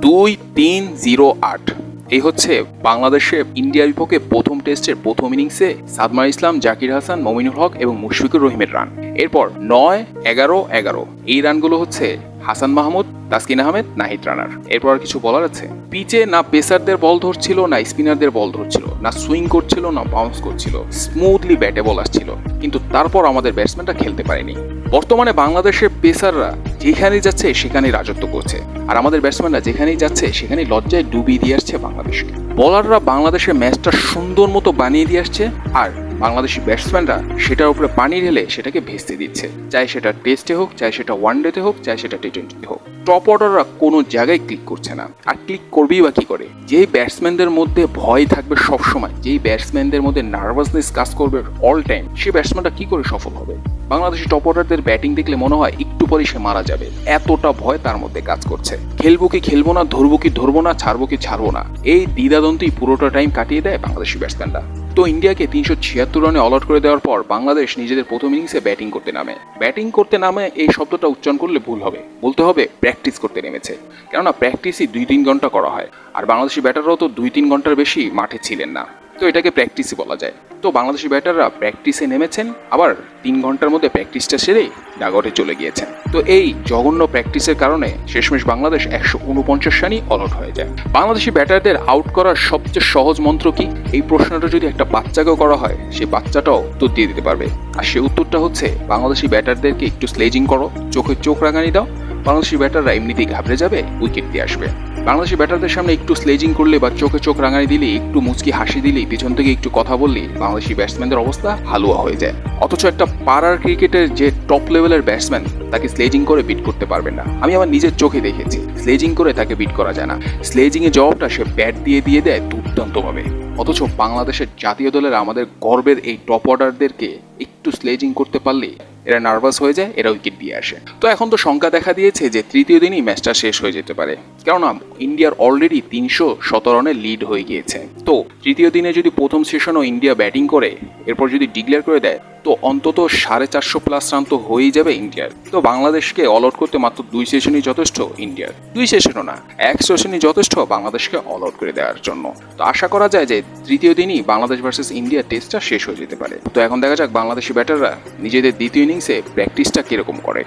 দুই তিন জিরো আট। এই হচ্ছে বাংলাদেশে ইন্ডিয়ার বিপক্ষে প্রথম টেস্টের প্রথম ইনিংসে সাদমার ইসলাম, জাকির হাসান, মমিনুল হক এবং মুশফিকুর রহিমের রান। এরপর নয় এগারো এগারো। এই রানগুলো হচ্ছে হাসান মাহমুদ, তাসকিন আহমেদ, নাহিদ রানার। এরপর আর কিছু বলার আছে? পিচে না পেসারদের বল ধরছিল, না স্পিনারদের বল ধরছিল, না সুইং করছিল, না বাউন্স করছিল। স্মুথলি ব্যাটে বল আসছিল। কিন্তু তারপর আমাদের ব্যাটসম্যানরা খেলতে পারেনি। বর্তমানে বাংলাদেশের পেসাররা যেখানেই যাচ্ছে, সেখানেই রাজত্ব করছে। আর আমাদের ব্যাটসম্যানরা যেখানেই যাচ্ছে সেখানে লজ্জায় ডুবিয়ে দিয়ে আসছে বাংলাদেশকে। বলাররা বাংলাদেশের ম্যাচটা সুন্দর মতো বানিয়ে দিয়ে আসছে, আর বাংলাদেশি ব্যাটসম্যানরা সেটার উপরে পানি ঢেলে সেটাকে ভেস্তে দিচ্ছে। চাই সেটা টেস্টে হোক, চাই সেটা ওয়ানডেতে হোক, চাই সেটা টি টোয়েন্টিতে হোক। টপ অর্ডাররা কোনো জায়গায় ক্লিক করছে না। আর ক্লিক করবেই বা কি করে? যেই ব্যাটসম্যানদের মধ্যে ভয় থাকবে সব সময় যেই ব্যাটসম্যানদের মধ্যে নার্ভাসনেস কাজ করবে অল টাইম সেই ব্যাটসম্যানটা কি করে সফল হবে? বাংলাদেশি টপ অর্ডারদের ব্যাটিং দেখলে মনে হয় একটু পরে সে মারা যাবে। এতটা ভয় তার মধ্যে কাজ করছে। খেলব কি খেলব না, ধরবো কি ধরবো না, ছাড়বো কি ছাড়বো না, এই দ্বিধাদ্বন্দ্বই পুরোটা টাইম কাটিয়ে দেয় বাংলাদেশি ব্যাটসম্যানরা তো ইন্ডিয়াকে তিনশো ছিয়াত্তর রানে অল আউট করে দেওয়ার পর বাংলাদেশ নিজেদের প্রথম ইনিংসে ব্যাটিং করতে নামে। ব্যাটিং করতে নামে এই শব্দটা উচ্চারণ করলে ভুল হবে। বলতে হবে প্র্যাকটিস করতে নেমেছে। কেননা প্র্যাকটিসই দুই তিন ঘণ্টা করা হয়। আর বাংলাদেশি ব্যাটাররাও তো দুই তিন ঘণ্টার বেশি মাঠে ছিলেন না। তো এটাকে প্র্যাকটিসই বলা যায়। তো বাংলাদেশি ব্যাটাররা প্র্যাকটিসে নেমেছেন, আবার তিন ঘণ্টার মধ্যে প্র্যাকটিসটা সেরে ডাগআউটে চলে গিয়েছেন। তো এই জঘন্য প্র্যাকটিসের কারণে শেষমেশ বাংলাদেশ একশো উনপঞ্চাশ রানই অল আউট হয়ে যায়। বাংলাদেশি ব্যাটারদের আউট করার সবচেয়ে সহজ মন্ত্র কি? এই প্রশ্নটা যদি একটা বাচ্চাকেও করা হয় সেই বাচ্চাটাও উত্তর দিয়ে দিতে পারবে। আর সে উত্তরটা হচ্ছে, বাংলাদেশি ব্যাটারদেরকে একটু স্লেজিং করো, চোখে চোখ রাঙানি দাও বাংলাদেশি ব্যাটাররা এমনিতেই ঘাবড়ে যাবে উইকেট দিয়ে আসবে। বাংলাদেশি ব্যাটারদের সামনে একটু স্লেজিং করলে বা চোখে চোখ রাঙানি দিলে, একটু মুচকি হাসি দিলে, পিছন থেকে একটু কথা বললে বাংলাদেশি ব্যাটসম্যানদের অবস্থা হালুয়া হয়ে যায়। অথচ একটা পাড়ার ক্রিকেটের যে টপ লেভেলের ব্যাটসম্যান তাকে স্লেজিং করে বিট করতে পারবেন না। আমি আমার নিজের চোখে দেখেছি। স্লেজিং করে তাকে বিট করা যায় না। স্লেজিং এর জবাবটা সে ব্যাট দিয়ে দিয়ে দেয় দুর্দান্তভাবে। অথচ বাংলাদেশের জাতীয় দলের আমাদের গর্বের এই টপ অর্ডারদেরকে একটু স্লেজিং করতে পারলে এরা নার্ভাস হয়ে যায়, এরা উইকেট দিয়ে আসে। তো এখন তো শঙ্কা দেখা দিয়েছে যে তৃতীয় দিনই ম্যাচটা শেষ হয়ে যেতে পারে। কেননা ইন্ডিয়ার অলরেডি তিনশো শত রানের লিড হয়ে গিয়েছে। তো তৃতীয় দিনে যদি প্রথম সেশনও ইন্ডিয়া ব্যাটিং করে, এরপর যদি ডিক্লেয়ার করে দেয়, তো অন্তত সাড়ে চারশো প্লাস রান তো হয়েই যাবে ইন্ডিয়ার। তো বাংলাদেশকে অল আউট করতে মাত্র দুই সেশনই যথেষ্ট ইন্ডিয়ার। দুই সেশনও না, এক সেশনই যথেষ্ট বাংলাদেশকে অল আউট করে দেওয়ার জন্য। তো আশা করা যায় যে তৃতীয় দিনই বাংলাদেশ ভার্সেস ইন্ডিয়া টেস্টটা শেষ হয়ে যেতে পারে। তো এখন দেখা যাক বাংলাদেশি ব্যাটাররা নিজেদের দ্বিতীয় ইনিংসে প্র্যাকটিসটা কীরকম করে।